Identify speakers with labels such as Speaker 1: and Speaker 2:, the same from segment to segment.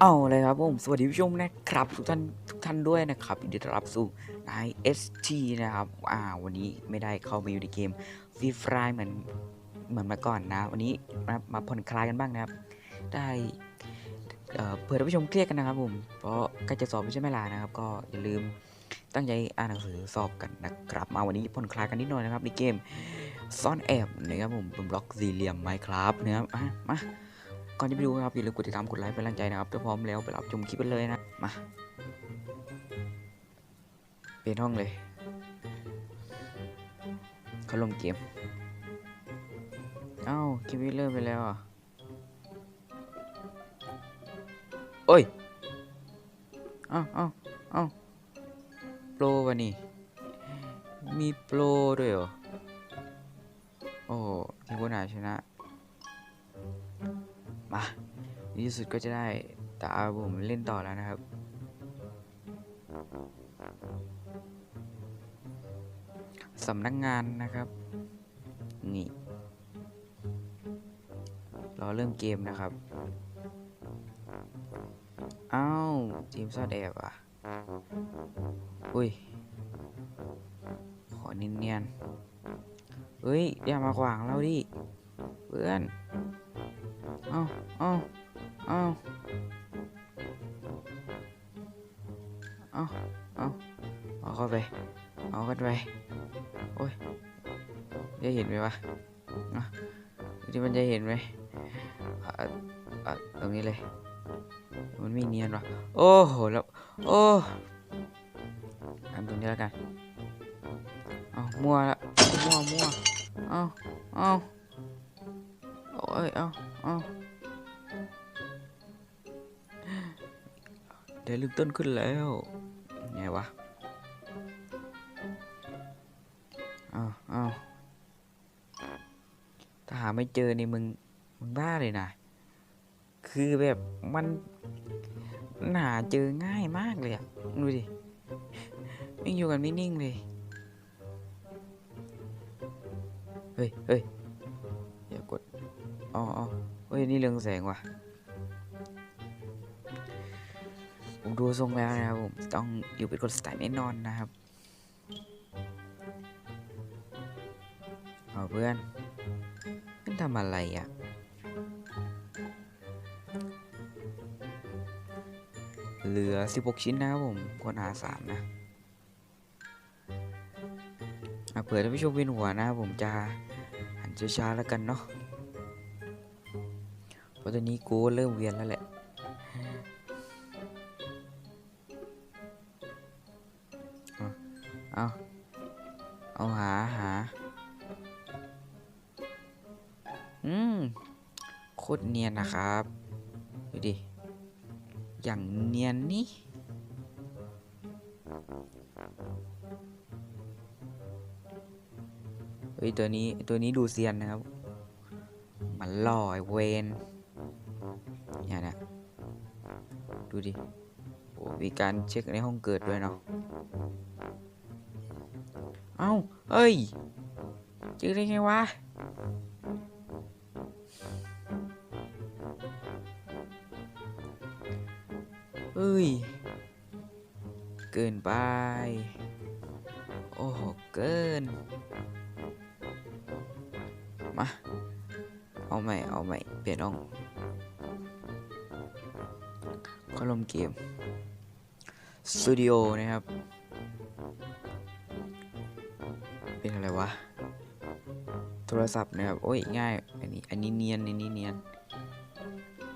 Speaker 1: เอาเลยครับผมสวัสดีผู้ชมนะครับทุกท่านทุกท่านด้วยนะครับยินดีต้อนรับสู่นาย ST นะครับอ่าวันนี้ไม่ได้เข้ามาอยู่ในเกมฟรีไฟเหมือนเหมือนเมาก่อนนะ วันนี้มามาผ่อนคลายกันบ้างนะครับ ได้เอ่อเผื่อท่านผู้ชมเครียดกันนะครับผมเพราะใกล้จะสอบไม่ใช่ไหมล่ะนะครับ ก็อย่าลืมตั้งใจอ่านหนังสือสอบกันนะครับ มาวันนี้ผ่อนคลายกันนิดหน่อยนะครับในเกมซ่อนแอบนะครับผมบนบล็อกสี่เหลี่ยมไมครับนะครับอะมา ก่อนที่ไปดูครับอย่าลืมกดติดตามกดไลค์เป็นกำลังใจนะครับถ้าพร้อมแล้วไปรับชมคลิปกันเลยนะมาเปลี่ยนห้องเลยเขาลงเกมเอ้าคลิปนี้เริ่มไปแล้วอะโอ้ยเอ้าเอ้าเอ้าโปรวะนี่มีโปรด้วยเหรอโอ้ที่ผู้นาชนะ มาในที่สุดก็จะได้ตาผมเล่นต่อแล้วนะครับ สำนักงานนะครับ นี่ รอเริ่มเกมนะครับอ้าวทีมซอนแอบอะ อุ้ย ขอเนียนๆเฮ้ย อย่ามาขวางเราดิ เพื่อน เอาเอาเอาเอาเอาเอาเข้าไป เอากันไป โอ้ย จะเห็นไหมวะอะที่มันจะเห็นไหมอะอะตรงนี้เลย มันไม่เนียนวะโอ้โห แล้ว โอ้อันตรงนี้แล้วกัน เอามั่วละ มั่วมั่วเอาเอาโอ้ย เอา เอาเดี๋ยวลืมต้นขึ้นแล้วไงวะเอาเอาถ้าหาไม่เจอนี่มึง มึงบ้าเลยนะ คือแบบมันมันหาเจอง่ายมากเลยอะดูดิไม่อยู่กันไม่นิ่งเลย เฮ้ยเฮ้ย อ๋ออ๋เฮ้ย นี่เรืองแสงว่ะ ผมดูทรงแล้วนะครับผม ต้องอยู่เป็นคนสไตล์แน่นอนนะครับเอาเพื่อนเพื่อนทำอะไรอะเหลือ 16 ชิ้นนะครับผมคนหาสามนะเผื่อท่านผู้ชมเวียนหัวนะครับผมจะหันช้าๆแล้วกันเนาะ เพราะตอนนี้กูเริ่มเวียนแล้วแหละ เอา เอาหาหา อืม โคตรเนียนนะครับ ดูดิ อย่างเนียนนี่เฮ้ยตัวนี้ตัวนี้ดูเซียนนะครับ มันหล่อไอ้เวน เนี่ยนะดูดิโอ้มีการเช็คในห้องเกิดด้วยเนาะเอ้าเอ้ยเจอได้ไงวะเอ้ย เกินไป โอ้โห เกิน มา เอาใหม่ เอาใหม่ เปลี่ยนห้อง ก็ลมเกมสตูดิโอนะครับ เป็นอะไรวะ โทรศัพท์นะครับ โอ้ยง่าย อันนี้ อันนี้เนียน อันนี้เนียน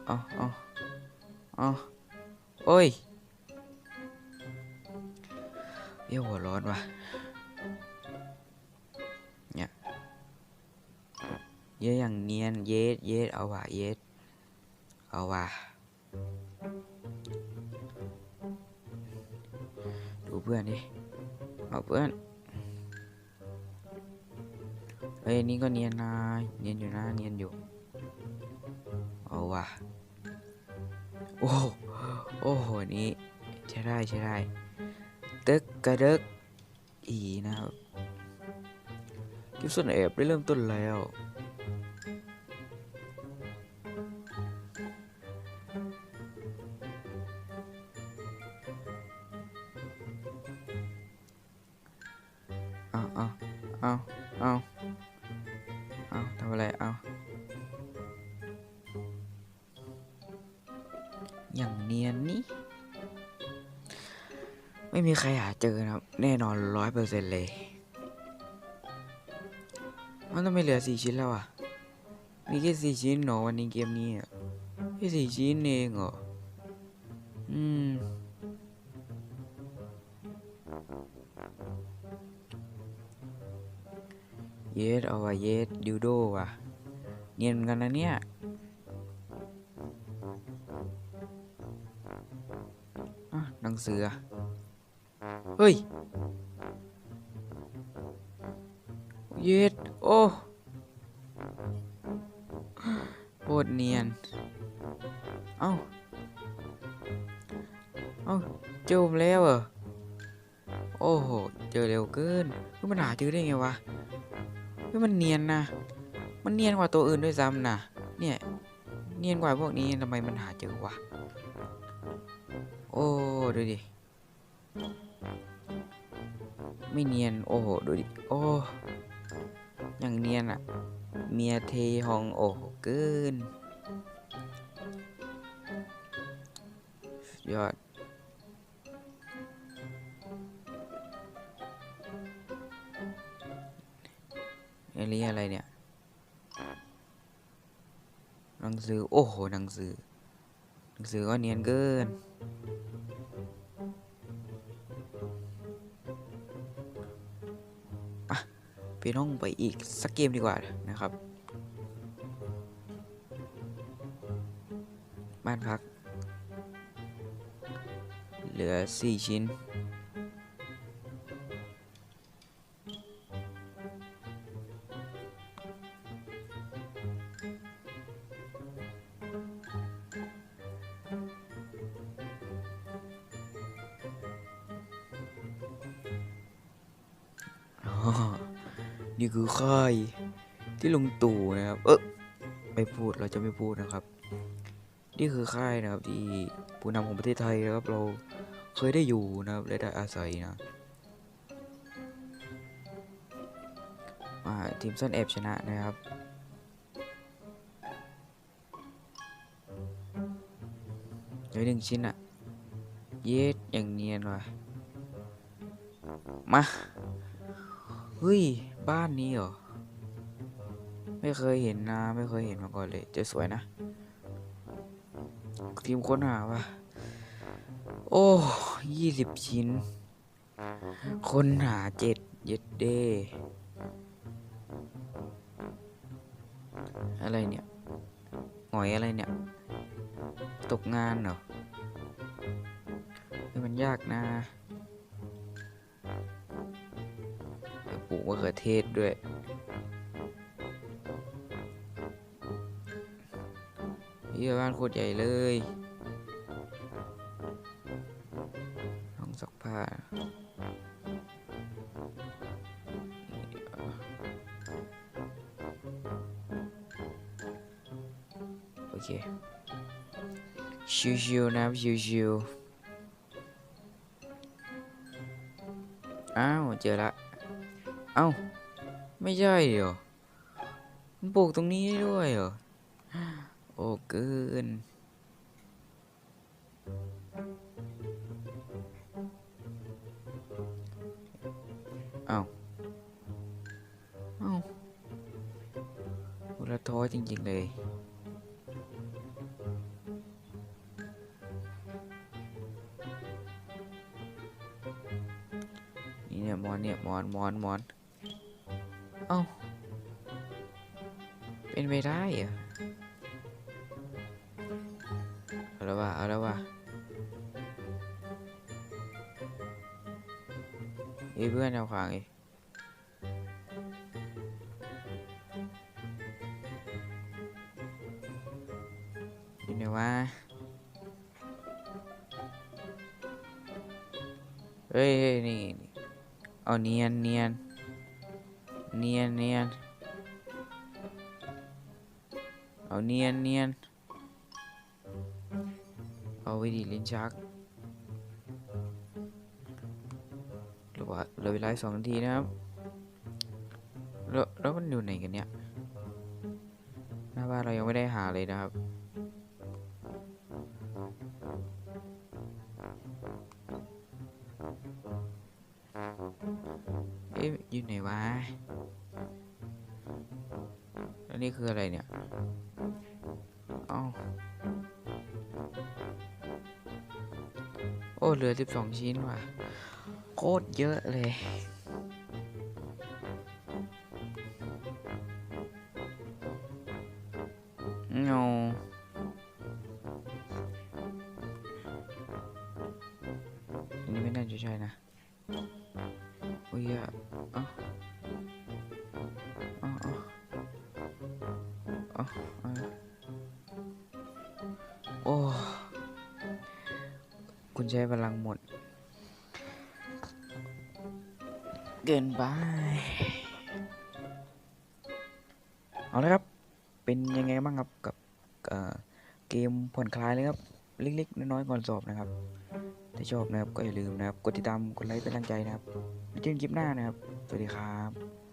Speaker 1: เอาเอาเอโอ้ยเบี้ยวหัวร้อนว่ะ เนี่ย เยอะอย่างเนียน เยสเยสเอาว่ะ เยสเอาว่ะ เพื่อนดิเอาเพื่อนเฮ้ยนี่ก็เนียนนะเนียนอยู่นะเนียนอยู่เอาว่ะโอ้โอ้โหนี่ใช้ได้ใช้ได้ตึกกระดึกอีนะครับคลิปส่วนแอบได้เริ่มต้นแล้ว เอาเอาเอาเอาทำอะไรเอาอย่างเนียนนี่ไม่มีใครหาเจอนะครับ แน่นอนร้อยเปอร์เซ็นต์เลยมันต้องไม่เหลือสี่ชิ้นแล้วอะ มีแค่สี่ชิ้นหรอวันนี้เกมนี้อะแค่สี่ชิ้นเองเหรอ อืม เยสเอาว่ะเยสดิวโดว่ะ เนียนเหมือนกันนะเนี่ยอะหนังสือ เฮ้ย เย็ดโอ้โคตรเนียน เอ้า เอ้าเจอผมแล้วเหรอ โอ้โห เจอเร็วเกินมันหาเจอได้ไงวะ ฮ้ยมันเนียนนะ มันเนียนกว่าตัวอื่นด้วยซ้ำนะ เนี่ย เนียนกว่าพวกนี้ทำไมมันหาเจอวะ โอ้ดูดิ ไม่เนียน โอ้โหดูดิ โอ้อย่างเนียนอะเมียเทฮองโอ้โหเกินยอด เอลี่อะไรเนี่ยหนังสือ โอ้โหหนังสือหนังสือก็เนียนเกิน ไปน้องไปอีก สักเกมดีกว่านะครับ บ้านพัก เหลือ4ชิ้น นี่คือค่ายที่ลุงตู่นะครับ เออไม่พูดเราจะไม่พูดนะครับ นี่คือค่ายนะครับ ที่ผู้นำของประเทศไทยนะครับ เราเคยได้อยู่นะครับและได้อาศัยนะอ่าทีมซ่อนแอบชนะนะครับเหลือหนึ่งชิ้นอะเย็ดอย่างเนียนว่ะมา เฮ้ย บ้านนี้เหรอ ไม่เคยเห็นนะ ไม่เคยเห็นมาก่อนเลย จะสวยนะ ทีมค้นหาวะโอ้ยี่สิบชิ้น ค้นหาเจ็ดเย็ดเดอะไรเนี่ยหงอยอะไรเนี่ย ตกงานเหรอเฮ้ยมันยากนะ ลูกมะเขือเทศด้วยเฮียบ้านโคตรใหญ่เลยห้องซักผ้าโอเค ชิวๆนะชิวๆอ้าว เจอละ เอ้า ไม่ใช่เหรอ มันปลูกตรงนี้ได้ด้วยเหรอ โอ้เกิน เอ้า เอ้าอุละท้อจริง ๆ เลยนี่เนี่ยมอนเนี่ยมอนมอนมอน อ้า เป็นไปได้เหรอเอาแล้วว่ะเอาแล้วว่ะเอ้ยเพื่อนเอาขวางอีกอยู่ไหนวะเฮ้ยเฮ้ยนี่นี่เอาเนียนเนียน เนียนเนียนเอาเนียนเนียนเอาไว้ดีลิ้นชักหลือว่าเหลือเวลาสองนาทีนะครับแล้วแล้วมันอยู่ไหนกันเนี่ยหน้าบ้านเรายังไม่ได้หาเลยนะครับ เอ๊ะอยู่ไหนวะแล้วนี่คืออะไรเนี่ยเอาโอ้เหลือสิบสองชิ้นว่ะ โคตรเยอะเลยเงาอันนี้ไม่น่าจะใช่นะ คุณใช้พลังหมด เกินไป เอาละครับ เป็นยังไงบ้างครับกับเเกมผ่อนคลายเลยครับ เล็กๆ น้อยๆ ก่อนสอบนะครับ ถ้าชอบนะครับก็อย่าลืมนะครับ กดติดตาม กดไลค์เป็นกำลังใจนะครับเจอกันคลิปหน้านะครับ สวัสดีครับ